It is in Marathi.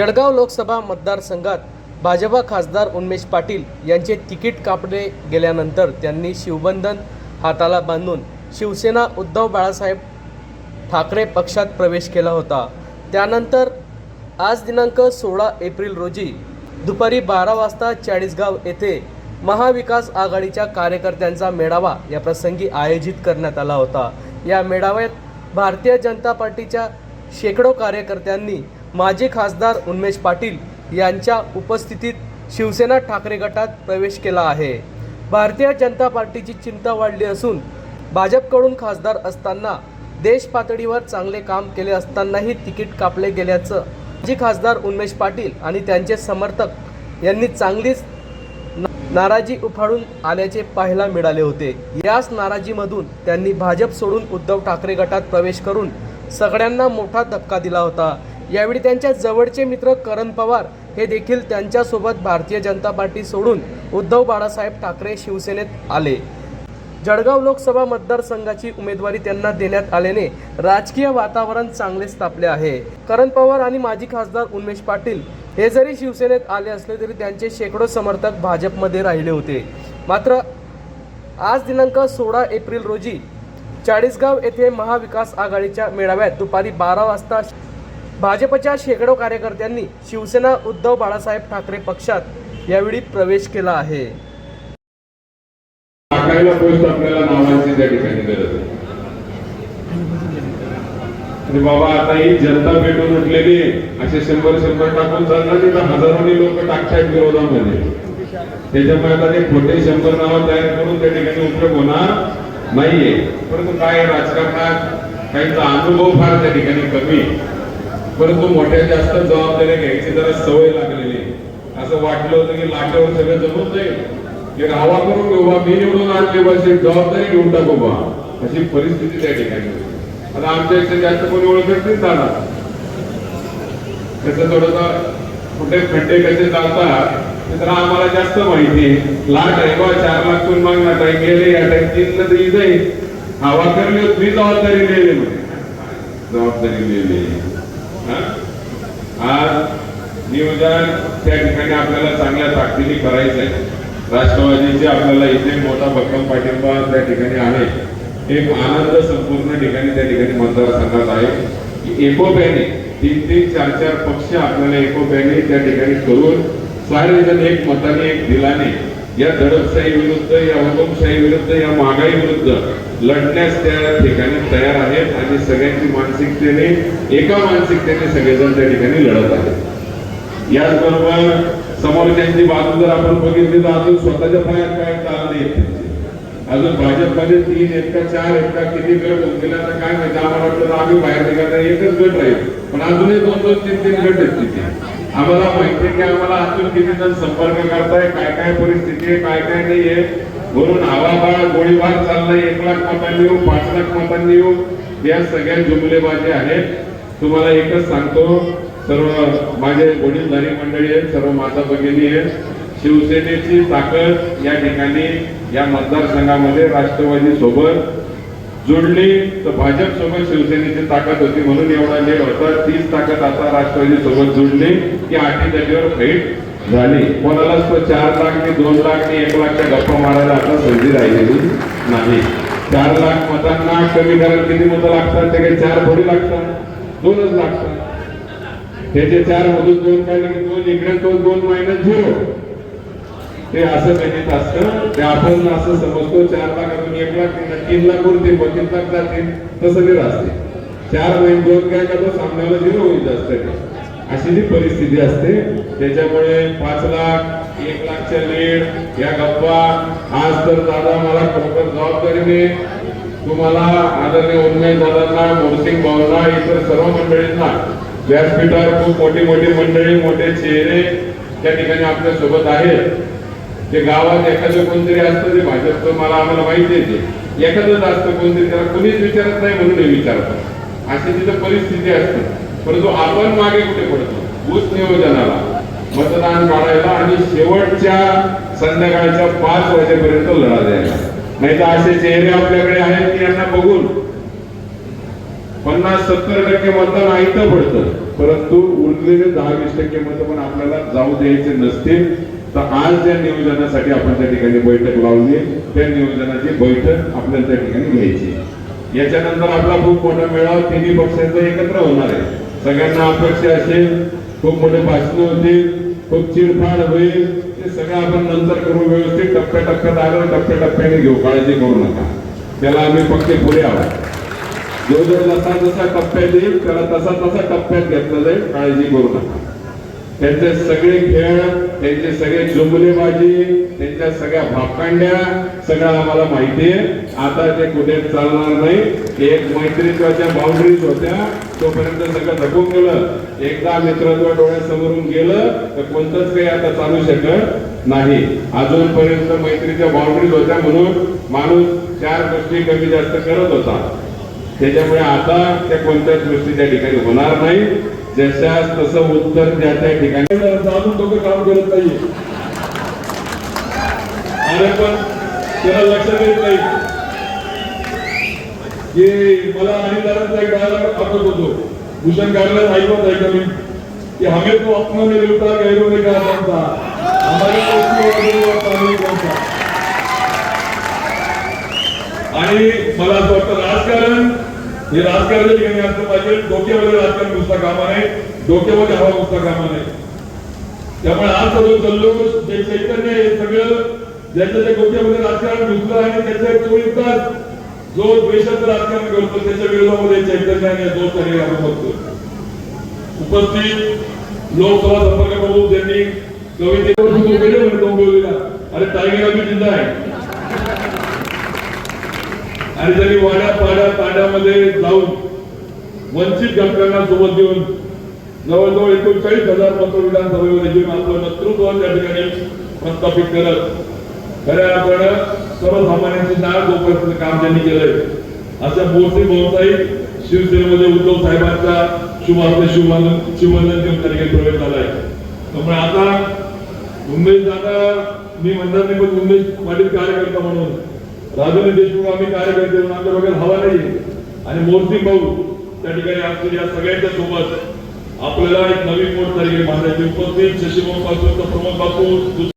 जळगाव लोकसभा मतदारसंघात भाजपा खासदार उन्मेश पाटील यांचे तिकीट कापले गेल्यानंतर त्यांनी शिवबंधन हाताला बांधून शिवसेना उद्धव बाळासाहेब ठाकरे पक्षात प्रवेश केला होता. त्यानंतर आज दिनांक सोळा एप्रिल रोजी दुपारी बारा वाजता चाळीसगाव येथे महाविकास आघाडीच्या कार्यकर्त्यांचा मेळावा या प्रसंगी आयोजित करण्यात आला होता. या मेळाव्यात भारतीय जनता पार्टीच्या शेकडो कार्यकर्त्यांनी माजी खासदार उन्मेश पाटील यांच्या उपस्थितीत शिवसेना ठाकरे गटात प्रवेश केला आहे. भारतीय जनता पार्टीची चिंता वाढली असून भाजपकडून खासदार असताना देश पातळीवर चांगले काम केले असतानाही तिकीट कापले गेल्याचं माजी खासदार उन्मेश पाटील आणि त्यांचे समर्थक यांनी चांगलीच नाराजी उफाळून आल्याचे पाहायला मिळाले होते. याच नाराजीमधून त्यांनी भाजप सोडून उद्धव ठाकरे गटात प्रवेश करून सगळ्यांना मोठा धक्का दिला होता. यावेळी त्यांच्या जवळचे मित्र करण पवार हे देखील त्यांच्यासोबत भारतीय जनता पार्टी सोडून उद्धव बाळासाहेब ठाकरे शिवसेनेत आले. जळगाव लोकसभा मतदारसंघाची उमेदवारी त्यांना देण्यात आल्याने राजकीय वातावरण चांगलेच तापले आहे. करण पवार आणि माजी खासदार उन्मेश पाटील हे जरी शिवसेनेत आले असले तरी त्यांचे शेकडो समर्थक भाजपमध्ये राहिले होते. मात्र आज दिनांक सोळा एप्रिल रोजी चाळीसगाव येथे महाविकास आघाडीच्या मेळाव्यात दुपारी बारा वाजता भाजपच्या शेकडो कार्यकर्त्यांनी शिवसेना उद्धव बाळासाहेब ठाकरे पक्षात यावेळी प्रवेश केला आहे. आणि म्हणजे बाबा आता ही जनता पेटून उठलेली असे शंभर शंभर टाकून चालणार तिथं हजारोनी लोक टाकतात विरोधामध्ये. त्याच्यामुळे आता ते खोटे शंभर नावं तयार करून त्या ठिकाणी उपयोग होणार नाहीये. परंतु काय राजकारणात काहीचा अनुभव फार त्या ठिकाणी कमी आहे. परंतु मोठ्या जास्त जबाबदाऱ्या घ्यायची जरा सवय लागलेली असं वाटलं होतं की लाटेवर सगळं जमून जाईल. हवा करून घेऊ बा मी निवडून आणले पाहिजे जबाबदारी घेऊन टाकू बा. अशी परिस्थिती त्या ठिकाणी आता आमच्यापेक्षा जास्त कोणी ओळखत नाही जाणार त्याचं थोडंसं कुठे खड्डे कसे चालतात ते तर आम्हाला जास्त माहिती आहे. लाट आहे बा चार लाख कोण मागणार आहे? गेले या टाईम तीन तर जाईल. हवा करली मी जबाबदारी लिहिली जबाबदारी लिहिली. आज नियोजन त्या ठिकाणी आपल्याला चांगल्या ताकदीने करायचं आहे राष्ट्रवादीचे आपल्याला इथे मोठा भक्कम पाठिंबा त्या ठिकाणी आहे. एक आनंद संपूर्ण ठिकाणी त्या ठिकाणी मतदारसंघात आहे. की एकोप्याने तीन तीन चार चार पक्ष आपल्याला एकोप्याने त्या ठिकाणी करून सारे एक मताने एक दिलाने या दडपशाही विरुद्ध या हुकुमशाही विरुद्ध या महागाई विरुद्ध लढण्यास त्या ठिकाणी तयार आहेत आणि सगळ्यांची मानसिकतेने एका मानसिकतेने सगळेजण त्या ठिकाणी लढत आहेत. याचबरोबर समोरच्यांची बाजू जर आपण बघितली तर अजून स्वतःच्या पायात काय चालले आहेत अजून भाजपमध्ये तीन एकटा का चार एकटा का किती गट होऊन गेला तर काय माहिती आम्हाला वाटलं आम्ही बाहेर निघाला एकच गट राहील. पण अजूनही दोन दोन तीन तीन गट आहेत तिथे. आम्हाला माहिती आहे की आम्हाला अजून किती जण संपर्क करताय काय काय परिस्थिती आहे काय काय नाही आहे. म्हणून हवाबाळ गोळीबार चाललाय एक लाख मतांनी येऊ पाच लाख मतांनी येऊ. या सगळ्या जुमलेबाजी आहेत. तुम्हाला एकच सांगतो सर्व माझे वडीलधारी मंडळी आहेत सर्व माता भगिनी आहेत. शिवसेनेची ताकद या ठिकाणी या मतदारसंघामध्ये राष्ट्रवादी सोबत जोडली. तर भाजप सोबत शिवसेनेची ताकद होती म्हणून एवढा लेट होता. तीच ताकद आता राष्ट्रवादी सोबत जोडली की आठी जागेवर भेट झाली. कोणालाच तो चार लाख नि दोन लाख नि एक लाखच्या गप्पा मारायला आता संधी राहिलेली नाही. चार लाख मतांना कमी कारण किती मतं लागतात? ते काही चार थोडी लागतात. दोनच लागतात. त्याचे चार मधून दोन काय की दोन इकडे तो दोन मायनस झिरो ते असं गणित असतं. ते आपण असं समजतो चार लाखातून एक लाख तीन लाख उरते मग लाख जातील. तसं ते. असते चार महिने दोन काय का तो सामन्याला झिरो होईल जास्त अशी जी परिस्थिती असते त्याच्यामुळे पाच लाख एक लाखच्या लीड या गप्पा. आज तर दादा मला खरोखर जबाबदारीने तुम्हाला आदरणीय उन्मेश दादांना मोरसिंग भाऊंना इतर सर्व मंडळींना व्यासपीठावर खूप मोठी मोठी मंडळी मोठे चेहरे त्या ठिकाणी आपल्यासोबत आहेत. ते गावात एखादं कोणतरी असतं ते भाजपचं मला आम्हाला माहिती आहे ते. एखादंच असतं कोणतरी त्याला कोणीच विचारत नाही म्हणून हे विचारतात अशी तिथं परिस्थिती असते. परंतु आपण मागे कुठे पडतो? ऊस नियोजनाला. मतदान काढायला आणि शेवटच्या संध्याकाळच्या पाच वाजेपर्यंत लढा द्यायला. नाही तर असे चेहरे आपल्याकडे आहेत की यांना बघून पन्नास सत्तर टक्के मतदान ऐकतं पडतं. परंतु उरलेले दहा वीस टक्के मत पण आपल्याला जाऊ द्यायचे नसतील. तर आज ज्या नियोजनासाठी आपण त्या ठिकाणी बैठक लावली. त्या नियोजनाची बैठक आपल्याला त्या ठिकाणी घ्यायची. याच्यानंतर आपला खूप मोठा मेळावा तिन्ही पक्षांचा एकत्र होणार आहे. सगळ्यांना अपेक्षा असेल खूप मोठे भाषण होतील खूप चिरफाड होईल. ते सगळं आपण नंतर करू व्यवस्थित टप्प्याटप्प्यात आलं टप्प्याटप्प्याने घेऊ. काळजी करू नका. त्याला आम्ही फक्त पुढे आहोत. जो जो जसा जसा टप्प्यात येईल त्याला तसा तसा टप्प्यात घेतलं जाईल. काळजी करू नका. त्यांचे सगळे खेळ त्यांचे सगळे जुमलेबाजी त्यांच्या सगळ्या भापकांड्या सगळं आम्हाला माहिती आहे. आता ते कुठे चालणार नाही. एक मैत्रित्वाच्या बाउंड्रीज होत्या. तोपर्यंत सगळं धकून गेलं. एकदा मित्रत्व डोळ्यासमोरून गेलं तर कोणतंच काही आता चालू शकत नाही. अजूनपर्यंत मैत्रीच्या बाउंड्रीज होत्या म्हणून माणूस चार गोष्टी कमी जास्त करत होता. त्याच्यामुळे आता त्या कोणत्याच गोष्टी त्या ठिकाणी होणार नाही. जशास तसं उत्तर त्या त्या ठिकाणी अजून लोक काम करत नाही अरे पण त्याला लक्षात येत नाही. की मला आणि दादांचा एक डायलॉग पाठवत होतो. भूषण गाडला ऐकत आहे का मी? की हमें तो अपना में लुटा गैरों ने कहा बनता हमारे और आणि मला असं वाटतं राजकारण हे राजकारणाच्या ठिकाणी असलं पाहिजे. डोक्यामध्ये राजकारण घुसता कामा नये. डोक्यामध्ये हवा घुसता कामा नये. त्यामुळे आज सगळं जल्लोष जे चैतन्य हे सगळं ज्याच्या त्या डोक्यामध्ये राजकारण घुसलं आहे त्याच्या चोवीस तास जो द्वेषाचं राजकारण करतो त्याच्या विरोधामध्ये चैतन्य आणि दोष आणि आपण बघतो उपस्थित लोकसभा संपर्क प्रमुख ज्यांनी कवितेवर सुरू म्हणजे अरे टायगर आम्ही जिंदा आहे. आणि त्यांनी वाड्या पाड्या ताड्यामध्ये जाऊन वंचित घटकांना सोबत घेऊन जवळजवळ एकोणचाळीस हजार मत विधानसभेमध्ये घेऊन आपलं नेतृत्व त्या ठिकाणी प्रस्थापित करत खऱ्या अर्थानं सर्वसामान्यांची नाळ जोपर्यंत काम त्यांनी केलंय असं मोर्चे बहुताई शिवसेनेमध्ये उद्धव साहेबांचा शुभार्थ शिवबंधन शिवबंधन घेऊन त्या ठिकाणी प्रवेश झालाय. त्यामुळे आता उमेश दादा मी म्हणणार नाही पण उमेश पाटील कार्यकर्ता म्हणून राजूने देशमुख आम्ही कार्यकर्ते म्हणून आमच्या बघायला हवा नाही आणि मोरसिंग भाऊ त्या ठिकाणी आमच्या या सगळ्यांच्या सोबत आपल्याला एक नवीन मोठ तारीख मांडायची उपस्थित शशीभाऊ पासून प्रमोद बापू